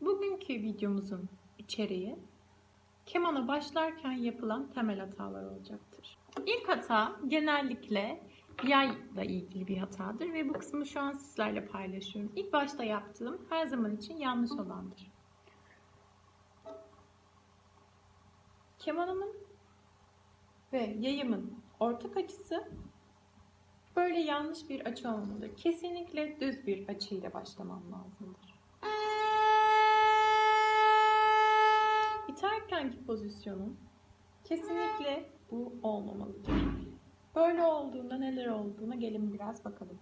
Bugünkü videomuzun içeriği kemana başlarken yapılan temel hatalar olacaktır. İlk hata genellikle yayla ilgili bir hatadır ve bu kısmı şu an sizlerle paylaşıyorum. İlk başta yaptığım her zaman için yanlış olandır. Kemanımın ve yayımın ortak açısı böyle yanlış bir açı olmalıdır. Kesinlikle düz bir açıyla başlamam lazımdır. İterkenki pozisyonum kesinlikle bu olmamalıdır. Böyle olduğunda neler olduğuna gelin biraz bakalım.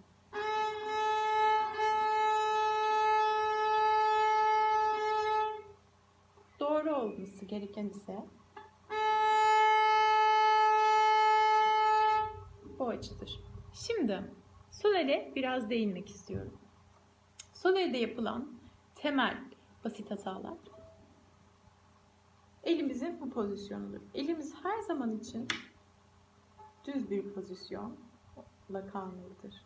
Doğru olması gereken ise bu açıdır. Şimdi solele biraz değinmek istiyorum. Solelde yapılan temel basit hatalar elimizin bu pozisyonudur. Elimiz her zaman için düz bir pozisyonla kalmalıdır.